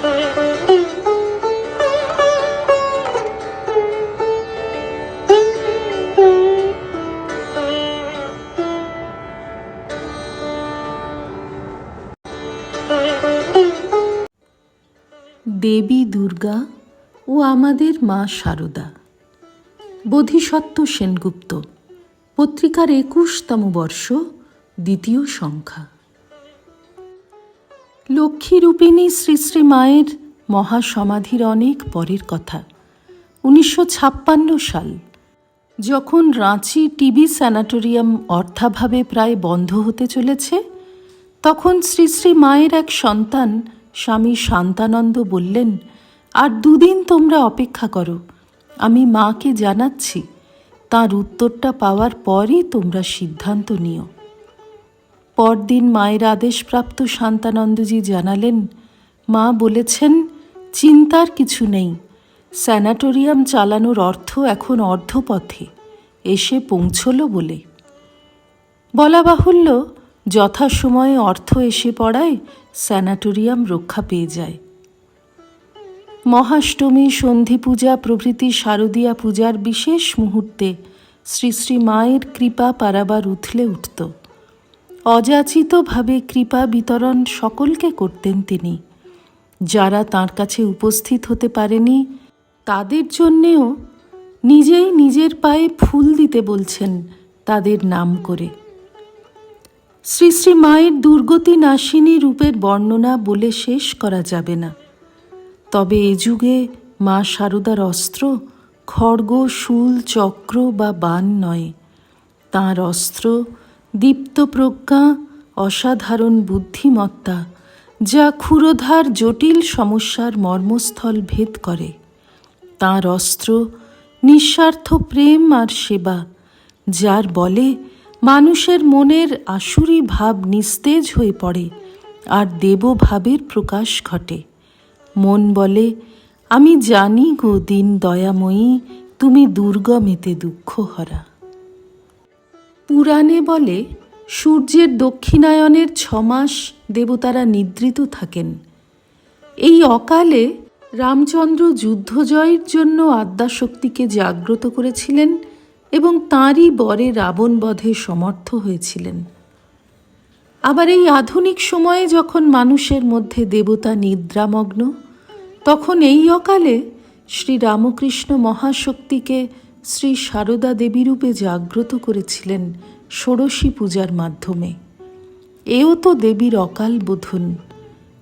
দেবী দুর্গা ও আমাদের মা শারদা বোধিসত্ত্ব সেনগুপ্ত পত্রিকার একুশতম বর্ষ দ্বিতীয় সংখ্যা। লক্ষ্মীরূপিণী শ্রী শ্রী মায়ের মহাসমাধির অনেক পরের কথা। উনিশশো ছাপ্পান্ন সাল, যখন রাঁচি টিবি স্যানাটোরিয়াম অর্থাভাবে প্রায় বন্ধ হতে চলেছে, তখন শ্রী শ্রী মায়ের এক সন্তান স্বামী শান্তানন্দ বললেন, আর দুদিন তোমরা অপেক্ষা করো, আমি মাকে জানাচ্ছি। তার উত্তরটা পাওয়ার পরই তোমরা সিদ্ধান্ত নিও। পরদিন মায়ের আদেশপ্রাপ্ত শান্তানন্দজি জানালেন, মা বলেছেন, চিন্তার কিছু নেই। স্যানাটোরিয়াম চালানোর অর্থ এখন অর্ধপথে। এসে পৌঁছলো বলে। বলা বাহুল্য, যথাসময়ে অর্থ এসে পড়ায় স্যানাটোরিয়াম রক্ষা পেয়ে যায়। মহাষ্টমী সন্ধি পূজা প্রভৃতি শারদীয়া পূজার বিশেষ মুহূর্তে শ্রী শ্রী মায়ের কৃপা পারাবার উথলে উঠত। অযাচিতভাবে কৃপা বিতরণ সকলকে করতেন তিনি। যারা তার কাছে উপস্থিত হতে পারেনি, তাদের জন্যেও নিজেই নিজের পায়ে ফুল দিতে বলছেন তাদের নাম করে। শ্রী শ্রী মায়ের দুর্গতি নাশিনী রূপের বর্ণনা বলে শেষ করা যাবে না। তবে এ যুগে মা শারদার অস্ত্র, খড়গ, শূল, চক্র বা বান নয়। তাঁর অস্ত্র দীপ্ত প্রজ্ঞা অসাধারণ বুদ্ধিমত্তা, যা ক্ষুরোধার জটিল সমস্যার মর্মস্থল ভেদ করে। তাঁর অস্ত্র, নিঃস্বার্থ প্রেম আর সেবা, যার বলে মানুষের মনের আসুরি ভাব নিস্তেজ হয়ে পড়ে আর দেবভাবের প্রকাশ ঘটে। মন বলে, আমি জানি গো দিন দয়াময়ী তুমি দুর্গমেতে দুঃখ হরা পুরাণে বলে, সূর্যের দক্ষিণায়নের ছমাস দেবতারা নিদ্রিত থাকেন। এই অকালে রামচন্দ্র যুদ্ধজয়ের জন্য আদ্যাশক্তিকে জাগ্রত করেছিলেন এবং তাঁরই বরে রাবণ বধে সমর্থ হয়েছিলেন। আবার এই আধুনিক সময়ে যখন মানুষের মধ্যে দেবতা নিদ্রামগ্ন, তখন এই অকালে শ্রী রামকৃষ্ণ মহাশক্তিকে শ্রী সারদা দেবীরূপে জাগ্রত করেছিলেন ষোড়শী পূজার মাধ্যমে। এও তো দেবীর অকাল বোধন।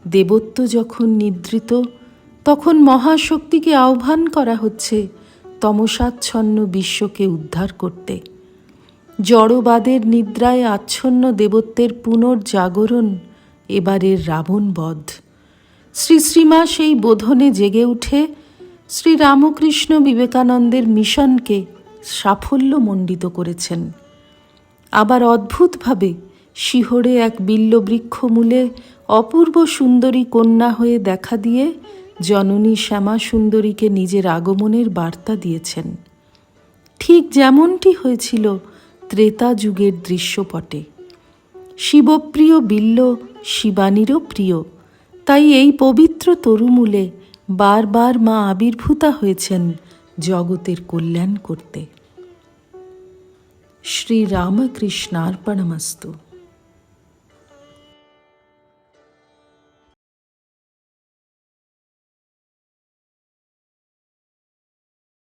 দেবত্ব যখন নিদ্রিত, তখন মহাশক্তিকে আহ্বান করা হচ্ছে তমসাচ্ছন্ন বিশ্বকে উদ্ধার করতে। জড়বাদের নিদ্রায় আচ্ছন্ন দেবত্বের পুনর্জাগরণ এবারের রাবণ বধ। শ্রী শ্রীমা সেই বোধনে জেগে উঠে শ্রী রামকৃষ্ণ বিবেকানন্দের মিশনকে সাফল্যমণ্ডিত করেছেন। আবার অদ্ভুতভাবে শিহরে এক বিল্লবৃক্ষ মূলে অপূর্ব সুন্দরী কন্যা হয়ে দেখা দিয়ে জননী শ্যামা সুন্দরীকে নিজের আগমনের বার্তা দিয়েছেন। ঠিক যেমনটি হয়েছিল ত্রেতা যুগের দৃশ্যপটে। শিবপ্রিয় বিল্ল শিবানীরও প্রিয়, তাই এই পবিত্র তরুমূলে বারবার মা আবির্ভূতা হয়েছেন জগতের কল্যাণ করতে। শ্রী শ্রীরামকৃষ্ণার্পণমস্তু।